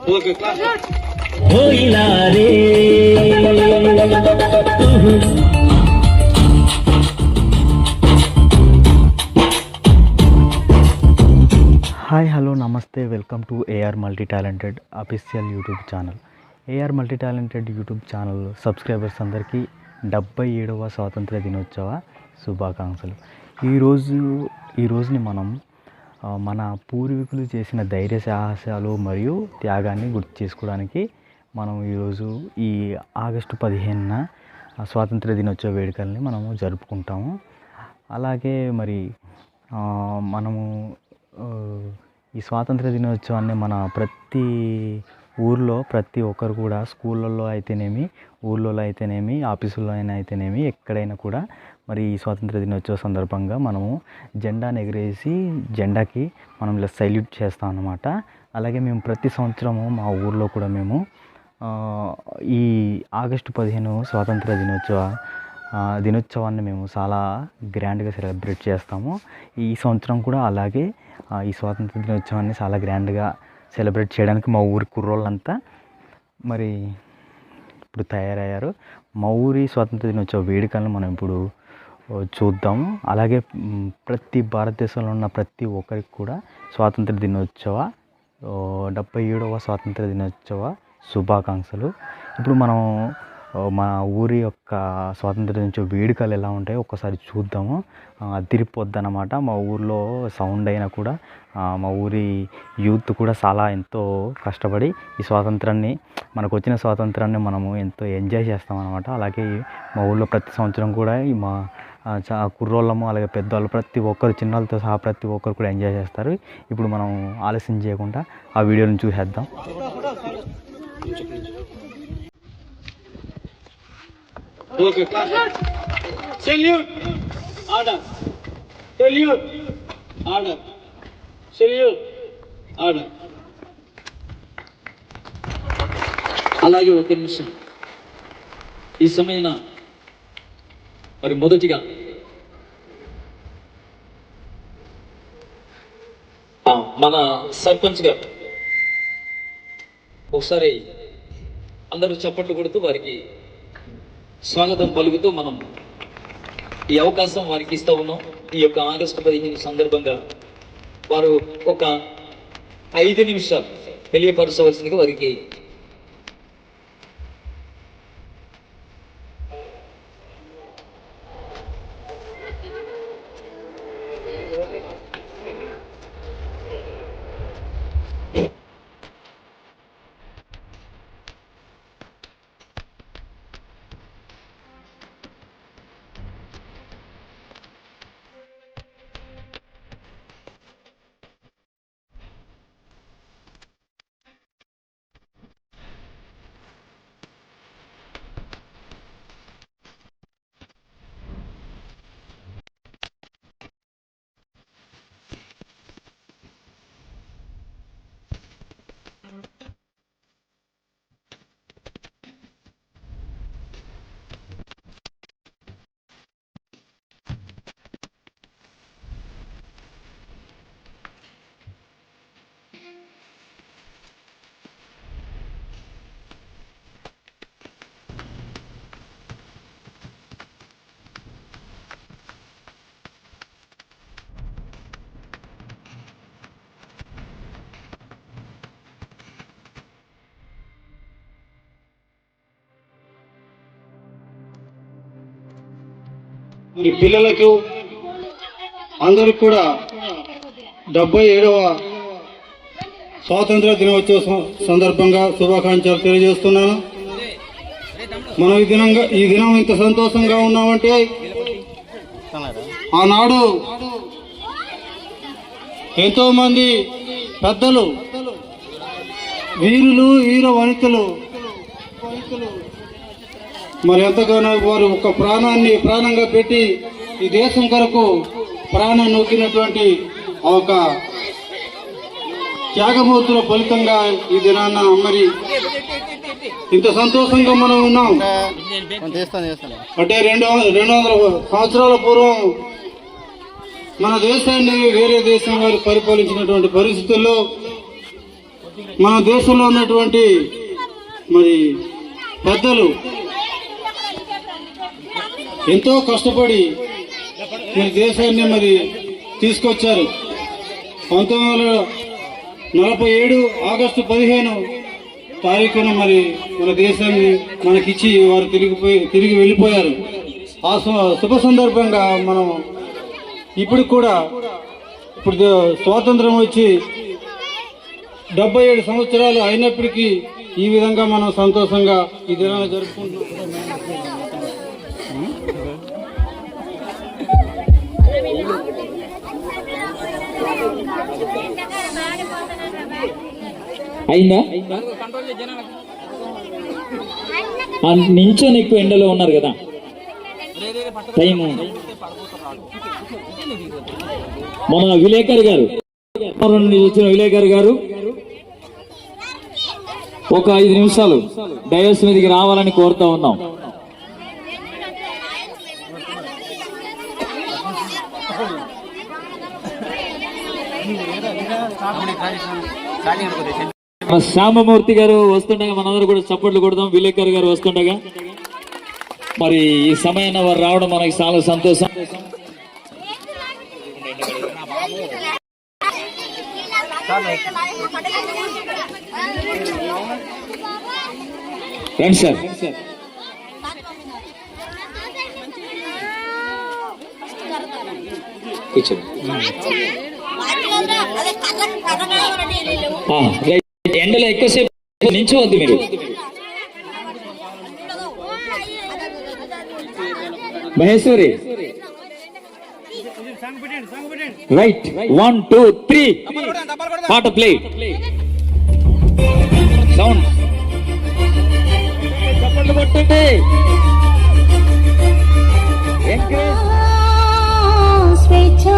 Hi hello నమస్తే. Welcome to AR multi talented official YouTube channel. AR multi talented YouTube channel subscribers అందరికీ డెబ్బై ఏడవ స్వాతంత్ర దినోత్సవ శుభాకాంక్షలు. ఈరోజు ఈ రోజుని మనం మన పూర్వీకులు చేసిన ధైర్య సాహసాలు మరియు త్యాగాన్ని గుర్తు చేసుకోవడానికి మనం ఈరోజు ఈ ఆగస్టు పదిహేనున స్వాతంత్ర దినోత్సవ వేడుకల్ని మనము జరుపుకుంటాము. అలాగే మరి మనము ఈ స్వాతంత్ర దినోత్సవాన్ని మన ప్రతి ఊర్లో ప్రతి ఒక్కరు కూడా స్కూళ్ళల్లో అయితేనేమి ఊళ్ళలో అయితేనేమి ఆఫీసుల్లో అయినా అయితేనేమి ఎక్కడైనా కూడా మరి ఈ స్వాతంత్ర దినోత్సవ సందర్భంగా మనము జెండాను ఎగరేసి జెండాకి మనం ఇలా సెల్యూట్ చేస్తాం అన్నమాట. అలాగే మేము ప్రతి సంవత్సరము మా ఊర్లో కూడా మేము ఈ ఆగస్టు పదిహేను స్వాతంత్ర దినోత్సవ దినోత్సవాన్ని మేము చాలా గ్రాండ్గా సెలబ్రేట్ చేస్తాము. ఈ సంవత్సరం కూడా అలాగే ఈ స్వాతంత్ర దినోత్సవాన్ని చాలా గ్రాండ్గా సెలబ్రేట్ చేయడానికి మా ఊరి కుర్రోళ్ళంతా మరి ఇప్పుడు తయారయ్యారు. మౌరి స్వాతంత్ర దినోత్సవ వేడుకలను మనం ఇప్పుడు చూద్దాము అలాగే ప్రతి భారతదేశంలో ఉన్న ప్రతి ఒక్కరికి కూడా స్వాతంత్ర దినోత్సవ డెబ్బై ఏడవ స్వాతంత్ర దినోత్సవ శుభాకాంక్షలు. ఇప్పుడు మనం మా మన ఊరి యొక్క స్వాతంత్ర దినోత్సవ వేడుకలు ఎలా ఉంటాయో ఒక్కసారి చూద్దాము. ఆ, అదిరిపోద్ది అన్నమాట మా ఊర్లో సౌండ్ అయినా కూడా మా ఊరి యూత్ కూడా చాలా ఎంతో కష్టపడి ఈ స్వాతంత్రాన్ని మనకు వచ్చిన స్వాతంత్రాన్ని మనము ఎంతో ఎంజాయ్ చేస్తాం అనమాట అలాగే మా ఊళ్ళో ప్రతి సంవత్సరం కూడా మా చా కుర్రోళ్ళము అలాగే పెద్దవాళ్ళు ప్రతి ఒక్కరు చిన్నవాళ్ళతో సహా ప్రతి ఒక్కరు కూడా ఎంజాయ్ చేస్తారు. ఇప్పుడు మనం ఆలస్యం చేయకుండా ఆ వీడియోని చూసేద్దాం. Okay. Salute order salute order salute order అలాగే ఒక నిమిషం. ఈ సమయాన మరి మొదటిగా మన సర్పంచ్ గారు ఒకసారి అందరూ చప్పట్లు కొడుతూ వారికి స్వాగతం పలుకుతూ మనం ఈ అవకాశం వారికి ఇస్తూ ఉన్నాం. ఈ యొక్క ఆగస్టు పదిహేను సందర్భంగా వారు ఒక ఐదు నిమిషాలు తెలియపరచవలసిందిగా వారికి మరి పిల్లలకు అందరూ కూడా డెబ్బై ఏడవ స్వాతంత్ర దినోత్సవ సందర్భంగా శుభాకాంక్షలు తెలియజేస్తున్నాను. మనం ఈ దినంగా ఈ దినం ఇంత సంతోషంగా ఉన్నామంటే ఆనాడు ఎంతో మంది పెద్దలు వీరులు వీర వనితలు మరి ఎంతగానో వారు ఒక ప్రాణాన్ని ప్రాణంగా పెట్టి ఈ దేశం కొరకు ప్రాణం నొక్కినటువంటి ఒక త్యాగమూర్తుల ఫలితంగా ఈ దినాన్న మరి ఇంత సంతోషంగా మనం ఉన్నాం. అంటే రెండు రెండు వందల సంవత్సరాల పూర్వం మన దేశాన్ని వేరే దేశం వారు పరిపాలించినటువంటి పరిస్థితుల్లో మన దేశంలో ఉన్నటువంటి మరి పెద్దలు ఎంతో కష్టపడి మన దేశాన్ని మరి తీసుకొచ్చారు. పంతొమ్మిది వందల నలభై ఏడు ఆగస్టు పదిహేను తారీఖున మరి మన దేశాన్ని మనకిచ్చి వారు తిరిగిపోయి తిరిగి వెళ్ళిపోయారు. ఆ సు- శుభ సందర్భంగా మనం ఇప్పుడు కూడా ఇప్పుడు స్వాతంత్రం వచ్చి డెబ్బై ఏడు సంవత్సరాలు అయినప్పటికీ ఈ విధంగా మనం సంతోషంగా ఈ దినాన్ని జరుపుకుంటున్నాం. అయిందా? నించొని ఎక్కువ ఎండలో ఉన్నారు కదా. టైము. మన విలేకర్ గారు. వరం వచ్చిన విలేకర్ గారు. ఒక ఐదు నిమిషాలు డయస్ మీదకి రావాలని కోరుతా ఉన్నాం. శ్యామమూర్తి గారు వస్తుండగా మనందరూ కూడా చప్పట్లు కొడదాం. విలేకర్ గారు వస్తుండగా. మరి ఈ సమయాన్ని వారు రావడం మనకి చాలా సంతోషం. రండి సార్. కూర్చోండి. రైట్. ఎండలో ఎక్కువసేపు నించవద్దు మీరు. Maheshwari. Right one two three పాట ప్లే సౌండ్ చప్పట్లు కొట్టండి. ఎంకరేజ్ స్వేచ్ఛా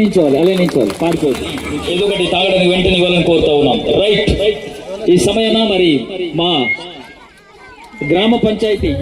నించోవాలి అలా నించోవాలి పారిపోదు ఏదో ఒకటి తాగడానికి వెంటనే ఇవ్వాలని కోరుతా ఉన్నాం రైట్ ఈ సమయాన మరి మా గ్రామ పంచాయతీ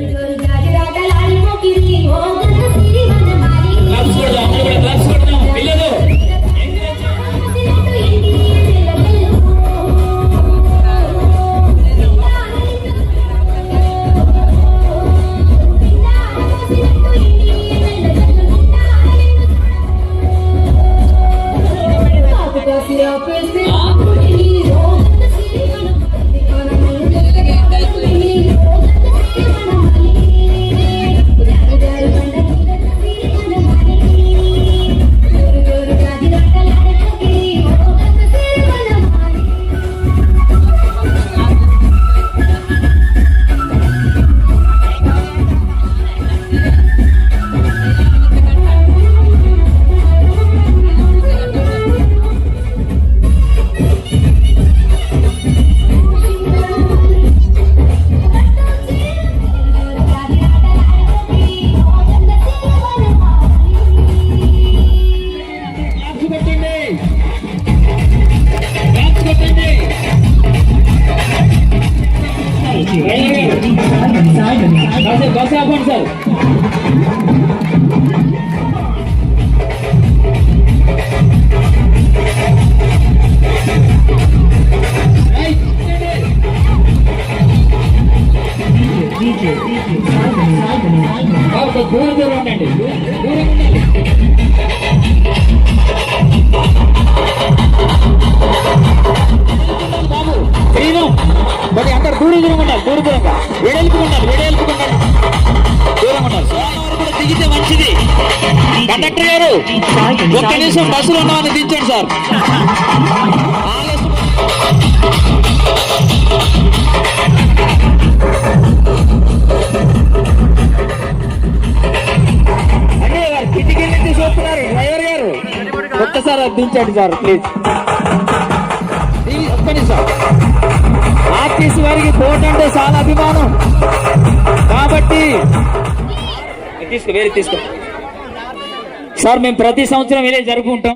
కాసేపు ఆపండి సార్ దూరం దూరం ఉండండి దూరం ఉండాలి బాబు శ్రీను మరి అందరు దూరం దూరం కండక్టర్ గారు ఒక్క నిమిషం బస్సులు ఉన్నామని దించండి సార్. డ్రైవర్ గారు. ఒక్కసారి అది దించండి సార్ ప్లీజ్. ఒక్క నిమిషం. ఆర్టీసీ వారికి కోట్ అంటే చాలా అభిమానం. కాబట్టి తీసుకో వేరే తీసుకో. సార్ మేము ప్రతి సంవత్సరం ఇదే జరుపుకుంటాం.